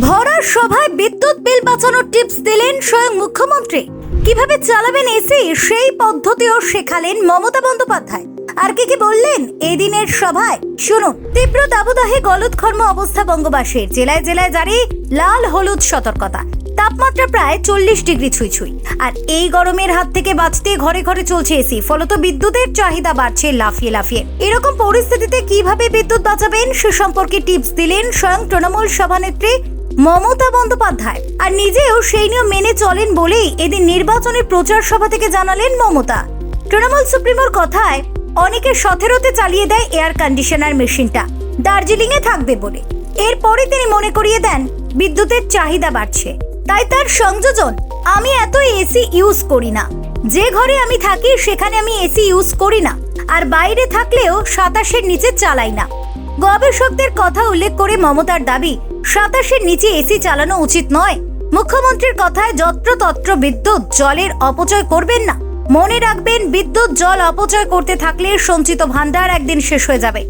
ভরা সভায় বিদ্যুৎ বিল বাঁচানোর টিপস দিলেন স্বয়ং মুখ্যমন্ত্রী। কীভাবে চালাবেন এসি? সেই পদ্ধতিও শেখালেন মমতা বন্দ্যোপাধ্যায়। আর কি কি বললেন এদিনের সভায়? শুনুন, তীব্র দাবদাহে গলদঘর্ম অবস্থা বঙ্গবাসীর। জেলায় জেলায় জারি লাল হলুদ সতর্কতা। তাপমাত্রা প্রায় চল্লিশ ডিগ্রি ছুঁই ছুঁই। আর এই গরমের হাত থেকে বাঁচতে ঘরে ঘরে চলছে এসি। ফলত বিদ্যুতের চাহিদা বাড়ছে লাফিয়ে লাফিয়ে। এরকম পরিস্থিতিতে কীভাবে বিদ্যুৎ বাঁচাবেন সে সম্পর্কে টিপস দিলেন স্বয়ং তৃণমূল সভানেত্রী মমতা বন্দ্যোপাধ্যায়। আর নিজেও সেই নিয়ম মেনে চলেন বলেই এদিন নির্বাচনী প্রচার সভা থেকে জানালেন মমতা। তৃণমূল সুপ্রিমোর কথায়, অনেকে সতেরোতে চালিয়ে দেয় এয়ার কন্ডিশনার মেশিনটা। দার্জিলিং এ থাকবে বলে। এরপরে তিনি মনে করিয়ে দেন, বিদ্যুতের চাহিদা বাড়ছে। তাই তার সংযোজন, আমি এত এসি ইউজ করি না। যে ঘরে আমি থাকি, সেখানে আমি এসি ইউজ করি না। আর বাইরে থাকলেও সাতাশের নিচে চালাই না। গবেষকদের কথা উল্লেখ করে মমতার দাবি, সাতাশের নিচে এসি চালানো উচিত নয়। মুখ্যমন্ত্রীর কথায় যত্রতত্র বিদ্যুৎ, জলের অপচয় করবেন না। মনে রাখবেন, বিদ্যুৎ, জল অপচয় করতে থাকলে সঞ্চিত ভান্ডার একদিন শেষ হয়ে যাবে।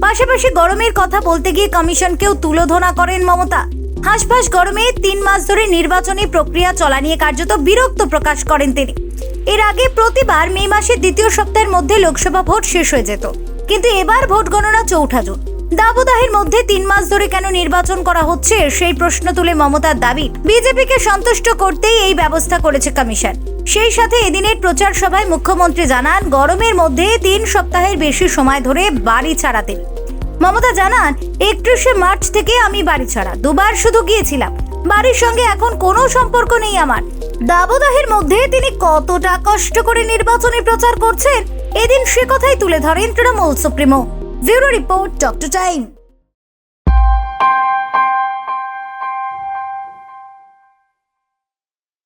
পাশাপাশি গরমের কথা বলতে গিয়ে কমিশনকেও তুলোধনা করেন মমতা। হাঁসফাঁস গরমে তিন মাস ধরে নির্বাচনী প্রক্রিয়া চলা নিয়ে কার্যত বিরক্ত প্রকাশ করেন তিনি। এর আগে প্রতিবার মে মাসের দ্বিতীয় সপ্তাহের মধ্যে লোকসভা ভোট শেষ হয়ে যেত। কিন্তু এবার ভোট গণনা চৌঠা জুন। দাবদাহের মধ্যে তিন মাস ধরে কেন নির্বাচন করা হচ্ছে, সেই প্রশ্ন তুলে মমতার দাবি। বিজেপিকে সন্তুষ্ট করতেই এই ব্যবস্থা করেছে কমিশন। সেই সাথে এদিনের প্রচার সভায় মুখ্যমন্ত্রী জানান, গরমের মধ্যে তিন সপ্তাহের বেশি সময় ধরে বাড়ি ছাড়া তিনি মমতা জানান, একত্রিশে মার্চ থেকে আমি বাড়ি ছাড়া, দুবার শুধু গিয়েছিলাম। বাড়ির সঙ্গে এখন কোনো সম্পর্ক নেই আমার। দাবদাহের মধ্যে তিনি কতটা কষ্ট করে নির্বাচনী প্রচার করছেন, এদিন সে কথাই তুলে ধরেন Trinamool supremo. Zero Report, Talk to Time.